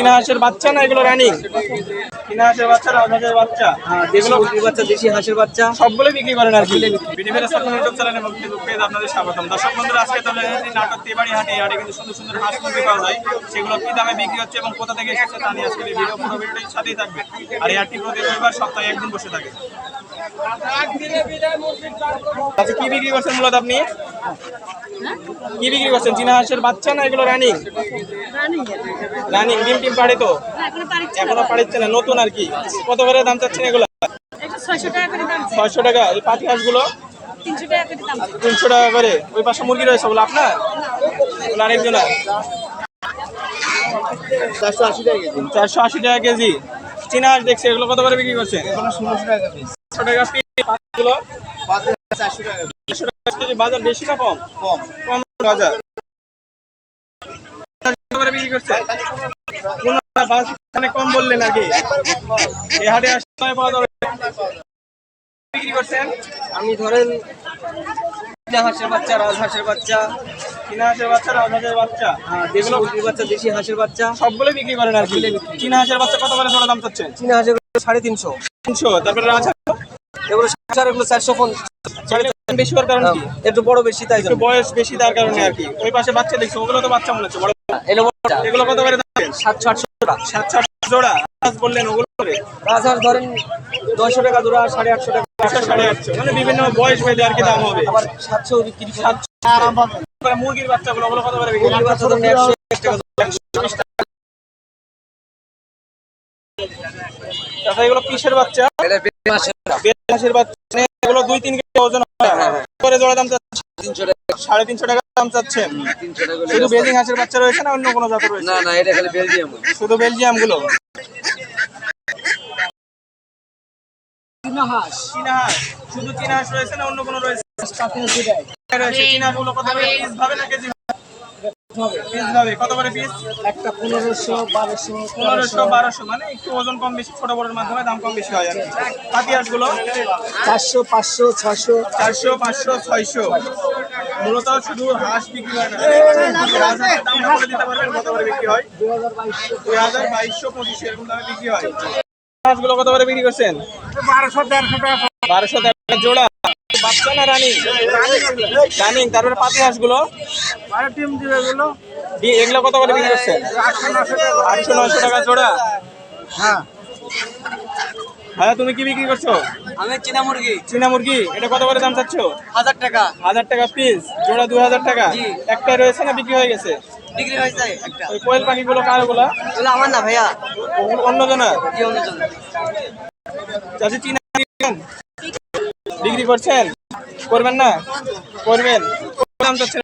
চীনা হাঁসের বাচ্চা না এগুলো রানিং? চীনা হাঁসের বাচ্চা রাজহাঁসের বাচ্চা। হ্যাঁ দেশি মুরগির বাচ্চা দেশি হাঁসের বাচ্চা। সবগুলো বিক্রি করেন আর কি। বিডিভির আপনার ইউটিউব চ্যানেল এবং ফেসবুক পেজ আপনাদের স্বাগতম। দর্শক বন্ধুরা আজকে তাহলে নাটক তেবাড়ি হাটে হাটে কিন্তু সুন্দর সুন্দর হাঁস মুরগি পাওয়া যায়। সেগুলো কি দামে বিক্রি হচ্ছে এবং কোথা থেকে এসেছে তা নিয়ে আজকে ভিডিও পুরো ভিডিওটির সাথেই থাকবে। আর এই হাটটি প্রতি রবিবার সপ্তাহে একদিন বসে থাকে। আচ্ছা কি বিক্রি করছেন মূলত আপনি? কি বিক্রি করছেন? চীনা হাঁসের বাচ্চা না এগুলো রানিং রানিং ডিম টিম পাড়ে তো? এখনও পাড়িচ্ছে না। নতুন আর কি? কত করে দাম চাচ্ছেন এগুলো? ছয়শো টাকা করে দাম ছয়শো টাকা এই পাতি হাঁসগুলো? তিনশো টাকা করে তিনশো টাকা করে। ওই পাশে মুরগি রয়েছে বলে আপনার? বলে আরেকজন চারশো আশি টাকা কেজি। চীনা হাঁস দেখছি এগুলো কত করে বিক্রি করছেন? ষোলোশো টাকা পিস টাকা piece, বাজার বেশি না কম? বাজার। বিক্রি কম বললেন হাটে আসতে সময় পাওয়া যাবে বিক্রি করছেন? আমি ধরেন হাঁসের বাচ্চা রাজহাঁসের বাচ্চা। চীনা হাঁসের বাচ্চা রাজহাঁসের বাচ্চা? হ্যাঁ দেশি মুরগির বাচ্চা দেশি হাঁসের বাচ্চা। সবগুলো বিক্রি করেন আর কি? চীনা হাঁসের বাচ্চা কত করে দাম চাচ্ছেন? চীনা হাঁসের বাচ্চা সাড়ে তিনশো। তিনশো তারপরে রাজহাঁস এগুলো সাড়ে এগুলো চারশো পঞ্চাশ। বেশি হওয়ার কারণ কি? একটু বড় বেশি তাই একটু বয়স বেশি তার কারণে আর কি। ওই পাশে বাচ্চা দেখছ ওগুলো তো বাচ্চা মনে হচ্ছে বড় এলো এগুলো কত করে দাম? সাতশো আটশো টাকা সাত সাত জোড়া। রাজ বললেন ওগুলো করে। রাজহাঁস ধরেন নয়শো টাকা জোড়া সাড়ে আটশো টাকা সাড়ে আটশো। মানে বিভিন্ন বয়স ভেদে আর কি দাম হবে। আবার সাতশো বিক্রি সাতশো মুরগির বাচ্চাগুলো ওগুলো কত করে মুরগির বাচ্চা ধরেন একশো এক টাকা। জোড়া। এগুলো কিসের বাচ্চা? মাসের বাচ্চা। মানে এগুলো দুই তিন কেজি ওজন করে জোড়া দাম চাচ্ছে সাড়ে তিনশো টাকা দাম চাচ্ছেন? শুধু। বেজিং হাঁসের বাচ্চা রয়েছে না অন্য কোনো জাতের রয়েছে? না না এটা খালি বেলজিয়াম। শুধু বেলজিয়ামগুলো? চীনা হাঁস চীনা হাঁস শুধু চীনা হাঁস রয়েছে না অন্য কোনো রয়েছে? রয়েছে চীনা হাঁসগুলো কত ভাবে না কেজি কত করে পিস একটা পনেরোশো বারোশো পনেরোশো বারোশো মানে একটু ওজন কম বেশি ছোট বড়ের মাধ্যমে দাম কম বেশি হয় আর চারশো পাঁচশো ছশো চারশো পাঁচশো ছয়শো। মূলত শুধু হাঁস বিক্রি হয় না। রাজহাঁসের দাম বলে দিতে পারবেন কত করে বিক্রি হয়? দুই হাজার বাইশশো পঁচিশশো এরকম দামে বিক্রি হয়। হাঁসগুলো কত করে বিক্রি করছেন? বারোশো দেড়শো টাকা বারোশো জোড়া। বাচ্চা না রানিং। রানিং তারপরে পাতি হাঁসগুলো? দিবে এগুলো। এগুলো কত করে বিক্রি করছেন আটশো নশো টাকা জোড়া? হ্যাঁ। হ্যাঁ তুমি কি বিক্রি করছ? আমি চীনা মুরগি। চীনা মুরগি এটা কত করে দাম চাচ্ছ? হাজার টাকা। হাজার টাকা পিস জোড়া দু হাজার টাকা। একটাই রয়েছে না বিক্রি হয়ে গেছে? বিক্রি হয়ে যায় একটা। ওই কোয়েল পাখিগুলো কার ওগুলা? এগুলো আমার না ভাইয়া। অন্য জনের? কি অন্য চীনা বিক্রি বিক্রি করছেন? করবেন না? করবেন। কত দাম চাচ্ছেন?